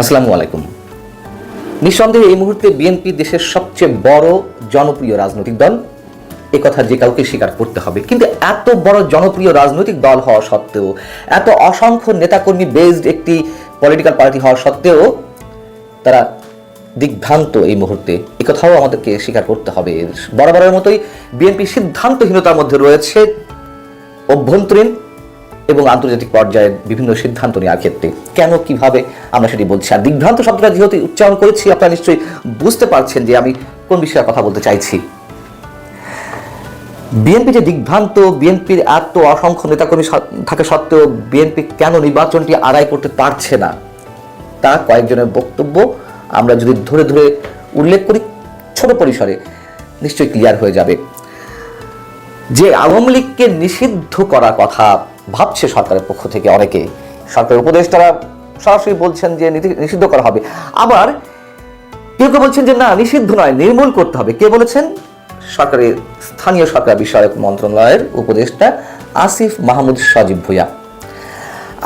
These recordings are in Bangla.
আসসালামু আলাইকুম। নিঃসন্দেহে এই মুহূর্তে বিএনপি দেশের সবচেয়ে বড় জনপ্রিয় রাজনৈতিক দল। এ কথা যে কাউকে স্বীকার করতে হবে। কিন্তু এত বড় জনপ্রিয় রাজনৈতিক দল হওয়া সত্ত্বেও, এত অসংখ্য নেতাকর্মী বেসড একটি পলিটিক্যাল পার্টি হওয়া সত্ত্বেও, তারা দিগ্ভ্রান্ত এই মুহূর্তে। এ কথাও আমাদেরকে স্বীকার করতে হবে। বরাবরের মতোই বিএনপি সিদ্ধান্তহীনতার মধ্যে রয়েছে। অভ্যন্তরীণ এবং আন্তর্জাতিক পর্যায়ে বিভিন্ন সিদ্ধান্ত নেওয়ার ক্ষেত্রে। কেন, কীভাবে, আমরা সেটি বলছি। আর দিগ্ভ্রান্ত শব্দটা যেহেতু উচ্চারণ করেছি, আপনারা নিশ্চয়ই বুঝতে পারছেন যে আমি কোন বিষয়ে কথা বলতে চাইছি। বিএনপি যে দিগ্ভ্রান্ত, বিএনপির এত অসংখ্য নেতাকর্মী থাকা সত্ত্বেও বিএনপি কেন নির্বাচনটি আদায় করতে পারছে না? তা কয়েকজনের বক্তব্য আমরা যদি ধরে ধরে উল্লেখ করি, ছোট পরিসরে নিশ্চয়ই ক্লিয়ার হয়ে যাবে। যে আওয়ামী লীগকে নিষিদ্ধ করার কথা ভাবছে সরকারের পক্ষ থেকে অনেকে। সরকারের উপদেষ্টারা সরাসরি বলছেন যে নিষিদ্ধ করা হবে। আবার কেউ কেউ বলছেন যে না, নিষিদ্ধ নয়, নির্মূল করতে হবে। কে বলেছেন? সরকারের স্থানীয় সরকার বিষয়ক মন্ত্রণালয়ের উপদেষ্টা আসিফ মাহমুদ সজীব ভুইয়া।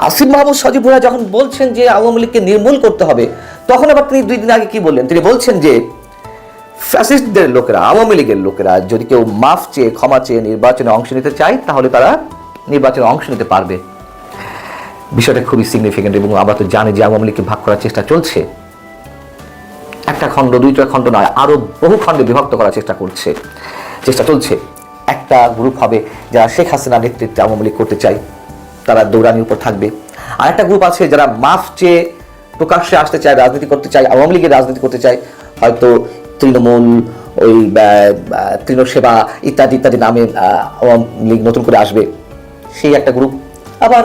আসিফ মাহমুদ সজীব ভুইয়া যখন বলছেন যে আওয়ামী লীগকে নির্মূল করতে হবে, তখন আবার তিনি দুই দিন আগে কি বললেন? তিনি বলছেন যে ফ্যাসিস্টদের লোকেরা, আওয়ামী লীগের লোকেরা যদি কেউ মাফ চেয়ে, ক্ষমা চেয়ে নির্বাচনে অংশ নিতে চায়, তাহলে তারা নির্বাচনে অংশ নিতে পারবে। বিষয়টা খুবই সিগনিফিকেন্ট এবং আমরা তো জানি যে আওয়ামী লীগকে ভাগ করার চেষ্টা চলছে। একটা খণ্ড, দুইটা খণ্ড নয়, আরও বহু খণ্ডে বিভক্ত করার চেষ্টা করছে, চেষ্টা চলছে। একটা গ্রুপ হবে যারা শেখ হাসিনা নেতৃত্বে আওয়ামী লীগ করতে চায়, তারা দৌড়ানির উপর থাকবে। আর একটা গ্রুপ আছে যারা মাফ চেয়ে প্রকাশ্যে আসতে চায়, রাজনীতি করতে চায়, আওয়ামী লীগের রাজনীতি করতে চায়, হয়তো তৃণমূল, ওই তৃণ সেবা ইত্যাদি ইত্যাদি নামে আওয়ামী লীগ নতুন করে আসবে। সেই একটা গ্রুপ আবার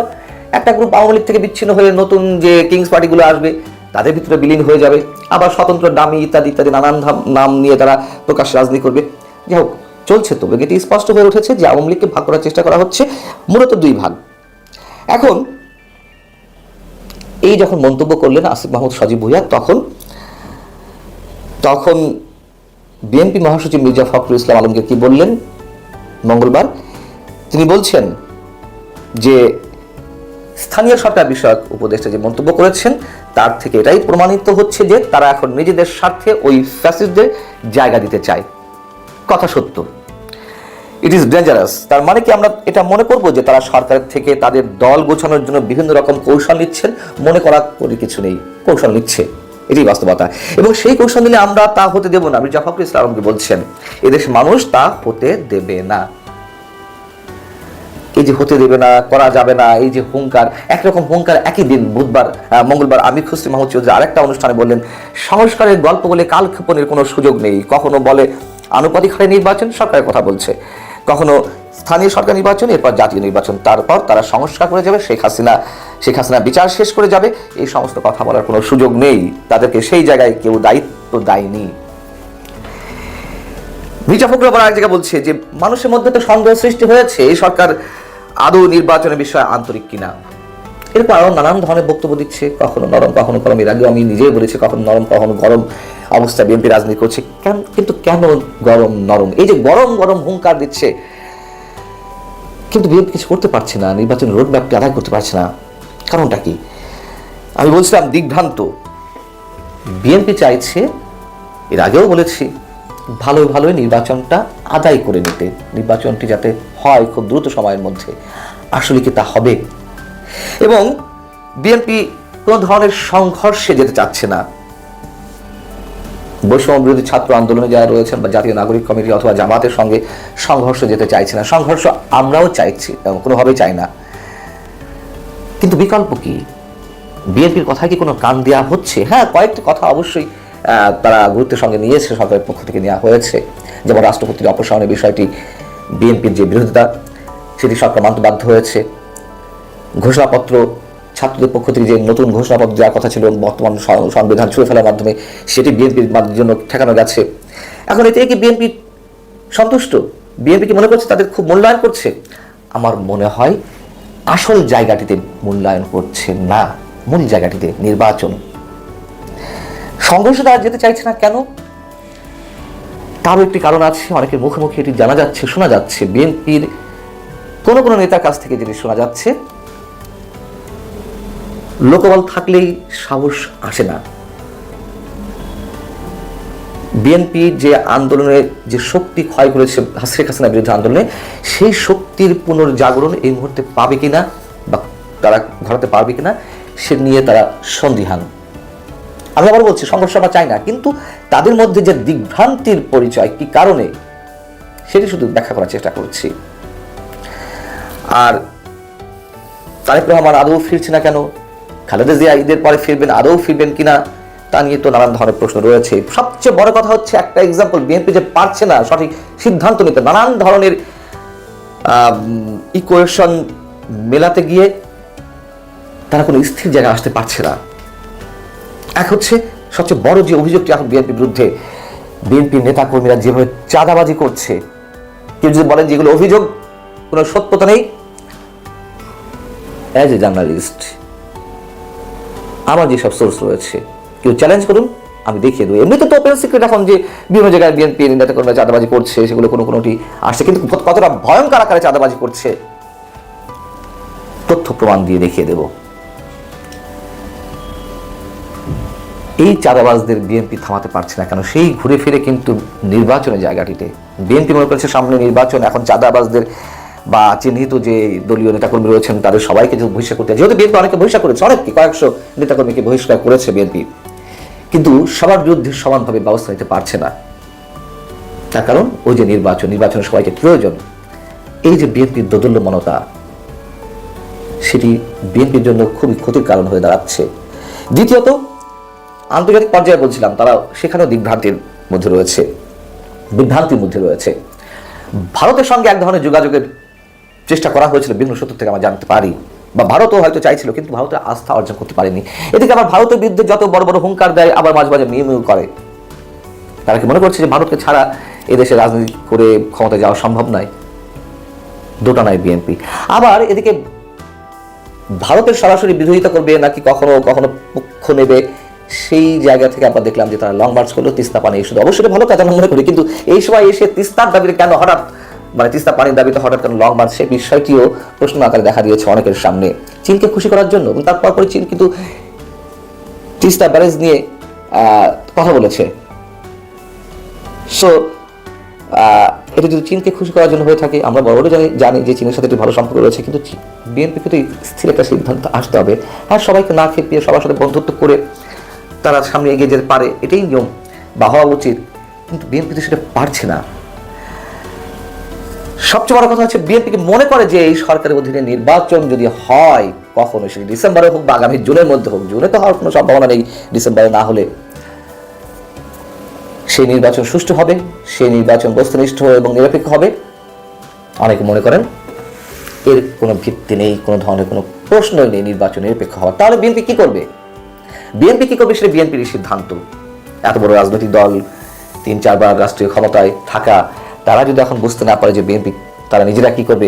একটা গ্রুপ আওয়ামী লীগ থেকে বিচ্ছিন্ন হয়ে নতুন যে কিংস পার্টিগুলো আসবে, তাদের ভিতরে বিলীন হয়ে যাবে। আবার স্বতন্ত্র দামি ইত্যাদি ইত্যাদি নানান নাম নিয়ে তারা প্রকাশ রাজনীতি করবে। যাই হোক, চলছে তো এটি স্পষ্ট হয়ে উঠেছে যে আওয়ামী লীগকে ভাগ করার চেষ্টা করা হচ্ছে মূলত দুই ভাগ। এখন, এই যখন মন্তব্য করলেন আসিফ মাহমুদ সজীব ভুইয়া, তখন তখন বিএনপি মহাসচিব মির্জা ফখরুল ইসলাম আলমগীর কি বললেন? মঙ্গলবার। তিনি বলছেন যে স্থানীয় সরকার বিষয়ক উপদেষ্টা যে মন্তব্য করেছেন, তার থেকে এটাই প্রমাণিত হচ্ছে যে তারা এখন নিজেদের স্বার্থে ওই ফ্যাসিস্টদের জায়গা দিতে চায়। কথা সত্য। ইট ইজ ডেঞ্জারাস তার মানে কি আমরা এটা মনে করব যে তারা সরকারের থেকে তাদের দল গোছানোর জন্য বিভিন্ন রকম কৌশল নিচ্ছেন? মনে করা করে কিছু নেই। কৌশল নিচ্ছে। এটাই বাস্তবতা। এবং সেই কৌশল নিলে আমরা তা হতে দেব না। মির্জা ফখরুল ইসলামকে বলছেন, এদেশ মানুষ তা হতে দেবে না। এই যে হতে দেবে না, করা যাবে না, এই যে হুঙ্কার, একরকম হুঙ্কার একই দিন, বুধবার মঙ্গলবার, আমির খুসরি মাহমুদ চৌধুরী আরেকটা অনুষ্ঠানে বললেন, সংস্কারের গল্প বলে কালক্ষেপণের কোনো সুযোগ নেই। কখনো বলে আনুপাতিক হারে নির্বাচন, সরকারের কথা বলছে। কখনো স্থানীয় সরকার নির্বাচন, এরপর জাতীয় নির্বাচন। তারপর তারা সংস্কার করে যাবে, শেখ হাসিনা শেখ হাসিনা বিচার শেষ করে যাবে। এই সমস্ত কথা বলার কোনো সুযোগ নেই। তাদেরকে সেই জায়গায় কেউ দায়িত্ব দেয়নি। মির্জা ফখরুল আবার এক জায়গায় বলছে যে, মানুষের মধ্যে তো সন্দেহ সৃষ্টি হয়েছে। এই সরকার আদৌ নির্বাচনের বিষয়ে আন্তরিক কিনা? এরপর আরও নানান ধরনের বক্তব্য দিচ্ছে, কখনো নরম, কখনো গরম। এর আগেও আমি নিজেই বলেছি, কখনো নরম, কখনো গরম অবস্থা বিএনপি রাজনীতি করছে। কেন কিন্তু কেন গরম, নরম? এই যে গরম গরম হুঙ্কার দিচ্ছে। কিন্তু বিএনপি কিছু করতে পারছে না, নির্বাচন রোড ম্যাপটি আদায় করতে পারছে না। কারণটা কি? আমি বলছিলাম, দিগ্ভ্রান্ত। বিএনপি চাইছে, এর আগেও বলেছি ভালো ভালোই নির্বাচনটা আদায় করে নিতে। নির্বাচনটি যাতে হয় খুব দ্রুত সময়ের মধ্যে। আসলে কি তা হবে? এবং বিএনপি কোনো ধরনের সংঘর্ষে যেতে চাচ্ছে না। বৈষম্য বিরোধী ছাত্র আন্দোলনে যারা রয়েছেন বা জাতীয় নাগরিক কমিটি অথবা জামাতের সঙ্গে সংঘর্ষ যেতে চাইছে না। সংঘর্ষ আমরাও চাইছি এবং কোনোভাবেই চাই না। কিন্তু বিকল্প কি? বিএনপির কথায় কি কোনো কান দেওয়া হচ্ছে? হ্যাঁ কয়েকটি কথা অবশ্যই তারা গুরুত্বের সঙ্গে নিয়েছে সরকারের পক্ষ থেকে নেওয়া হয়েছে। যেমন রাষ্ট্রপতির অপসারণের বিষয়টি, বিএনপির যে বিরোধিতা, সেটি সরকার মানতে বাধ্য হয়েছে। ঘোষণাপত্র, ছাত্রদের পক্ষ থেকে যে নতুন ঘোষণাপত্র দেওয়ার কথা ছিল, বর্তমান সংবিধান ছুঁড়ে ফেলার মাধ্যমে, সেটি বিএনপির জন্য ঠেকানো গেছে। এখন এতে কি বিএনপি সন্তুষ্ট? বিএনপি কি মনে করছে তাদের খুব মূল্যায়ন করছে? আমার মনে হয় আসল জায়গাটিতে মূল্যায়ন করছে না। মূল জায়গাটিতে নির্বাচন সংঘর্ষ তারা যেতে চাইছে না কেন? তারও একটি কারণ আছে, অনেকের মুখে মুখে এটি জানা যাচ্ছে, শোনা যাচ্ছে। বিএনপির কোনো কোনো নেতার কাছ থেকে যেটি শোনা যাচ্ছে, লোকবল থাকলেই সাহস আসে না। বিএনপি যে আন্দোলনের যে শক্তি ক্ষয় করেছে শেখ হাসিনার বিরুদ্ধে আন্দোলনে, সেই শক্তির পুনর্জাগরণ এই মুহূর্তে পাবে কিনা বা তারা ঘটাতে পারবে কিনা, সে নিয়ে তারা সন্দিহান। আমি আবার বলছি সংঘর্ষ আমরা চাই না, কিন্তু তাদের মধ্যে যে দিগ্ভ্রান্তির পরিচয়, কি কারণে? সেটি শুধু ব্যাখ্যা করার চেষ্টা করছি। আর তারেক রহমান আদৌ ফিরছে না কেন? খালেদা জিয়া ঈদের পরে ফিরবেন, আদৌ ফিরবেন কিনা, তা নিয়ে তো নানান ধরনের প্রশ্ন রয়েছে। সবচেয়ে বড় কথা হচ্ছে একটা এক্সাম্পল বিএনপি যে পারছে না, সঠিক সিদ্ধান্ত নিতে, নানান ধরনের ইকুয়েশন মেলাতে গিয়ে তারা কোনো স্থির জায়গায় আসতে পারছে না। এক হচ্ছে সবচেয়ে বড় যে অভিযোগটি এখন বিএনপির বিরুদ্ধে, বিএনপির নেতাকর্মীরা যেভাবে চাঁদাবাজি করছে, কেউ যদি বলেন যেগুলো অভিযোগ, কোনো সত্যতা নেই? অ্যাজ এ জার্নালিস্ট আমার যেসব সোর্স রয়েছে, কেউ চ্যালেঞ্জ করুন, আমি দেখিয়ে দেবো। এমনিতে তো ওপেন সিক্রেট এখন যে বিভিন্ন জায়গায় বিএনপি নেতাকর্মীরা চাঁদাবাজি করছে, সেগুলো কোনো কোনোটি আসছে, কিন্তু কতটা ভয়ঙ্কর আকারে চাঁদাবাজি করছে, তথ্য প্রমাণ দিয়ে দেখিয়ে দেবো। এই চাঁদাবাজদের বিএনপি থামাতে পারছে না কেন? সেই ঘুরে ফিরে কিন্তু নির্বাচনের জায়গাটিতে। বিএনপি মনে করছে সামনে নির্বাচন, এখন চাঁদাবাজদের বা চিহ্নিত যে দলীয় নেতাকর্মী রয়েছেন, তাদের সবাইকে যে বহিষ্কার করতে যেহেতু বিএনপি অনেকে বহিষ্কার করেছে, অনেককে, কয়েকশো নেতাকর্মীকে বহিষ্কার করেছে বিএনপি কিন্তু সবার বিরুদ্ধে সমানভাবে ব্যবস্থা নিতে পারছে না। তার কারণ ওই যে নির্বাচন, নির্বাচনের সবাইকে প্রয়োজন। এই যে বিএনপির দোদল্য মনতা সেটি বিএনপির জন্য খুবই ক্ষতির কারণ হয়ে দাঁড়াচ্ছে। দ্বিতীয়ত আন্তর্জাতিক পর্যায়ে বলছিলাম, তারা সেখানেও বিভ্রান্তির মধ্যে রয়েছে, বিভ্রান্তির মধ্যে রয়েছে। ভারতের সঙ্গে এক ধরনের যোগাযোগের চেষ্টা করা হয়েছিল বিভিন্ন সূত্র থেকে আমরা জানতে পারি, বা ভারতও হয়তো চাইছিল, কিন্তু ভারতের আস্থা অর্জন করতে পারেনি। এদিকে আবার ভারতের বিরুদ্ধে যত বড় বড় হুঙ্কার দেয়, আবার মাঝে মাঝে মিউ মিউ করে। তারা কি মনে করছে যে ভারতকে ছাড়া এদেশে রাজনীতি করে ক্ষমতা যাওয়া সম্ভব নয়? দুটা নয় বিএনপি। আবার এদিকে ভারতের সরাসরি বিরোধিতা করবে নাকি কখনো কখনো পক্ষ নেবে? সেই জায়গা থেকে আমরা দেখলাম যে তারা লং মার্চ করল, তিস্তা পানি শুধু অবশ্যই ভালো কাজ আমরা মনে করি, কিন্তু এই সময় এসে তিস্তার দাবিতে কেন হঠাৎ মানে তিস্তা পানির দাবিতে হঠাৎ কেন লং মার্চ সেই বিষয়টিও প্রশ্ন আকারে দেখা দিয়েছে অনেকের সামনে। চীনকে খুশি করার জন্য, এবং তারপর পরে চীন কিন্তু তিস্তা ব্যারেজ নিয়ে কথা বলেছে। সো এটা যদি চীনকে খুশি করার জন্য হয়ে থাকে, আমরা বড় জানি জানি যে চীনের সাথে একটি ভালো সম্পর্ক রয়েছে, কিন্তু বিএনপিকে তো স্থির একটা সিদ্ধান্ত আসতে হবে। আর সবাইকে না খেপিয়ে সবার সাথে বন্ধুত্ব করে তারা সামনে এগিয়ে যেতে পারে, এটাই নিয়ম, বা হওয়া উচিত। কিন্তু বিএনপি তো সেটা পারছে না। সবচেয়ে বড় কথা হচ্ছে বিএনপিকে মনে করে যে এই সরকারের অধীনে নির্বাচন যদি হয়, কখনো সেটি ডিসেম্বরে হোক বা আগামী জুনের মধ্যে হোক, জুনে তো হওয়ার কোনো সম্ভাবনা নেই ডিসেম্বরে না হলে। সেই নির্বাচন সুষ্ঠু হবে, সেই নির্বাচন বস্তুনিষ্ঠ এবং নিরপেক্ষ হবে। অনেকে মনে করেন এর কোনো ভিত্তি নেই, কোনো ধরনের কোনো প্রশ্নই নেই নির্বাচন নিরপেক্ষ হওয়ার। তাহলে বিএনপি কি করবে? বিএনপি কি করবে সেটা বিএনপির সিদ্ধান্ত। এত বড় রাজনৈতিক দল তিন, চারবার রাষ্ট্রীয় ক্ষমতায় থাকা, তারা যদি এখন বুঝতে না পারে যে বিএনপি তারা নিজেরা কি করবে,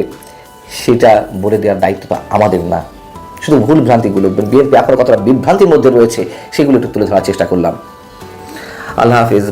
সেটা বলে দেওয়ার দায়িত্ব তো আমাদের না। শুধু ভুল ভ্রান্তিগুলো বিএনপি এখন কতটা বিভ্রান্তির মধ্যে রয়েছে, সেগুলো একটু তুলে ধরার চেষ্টা করলাম। আল্লাহ হাফিজ।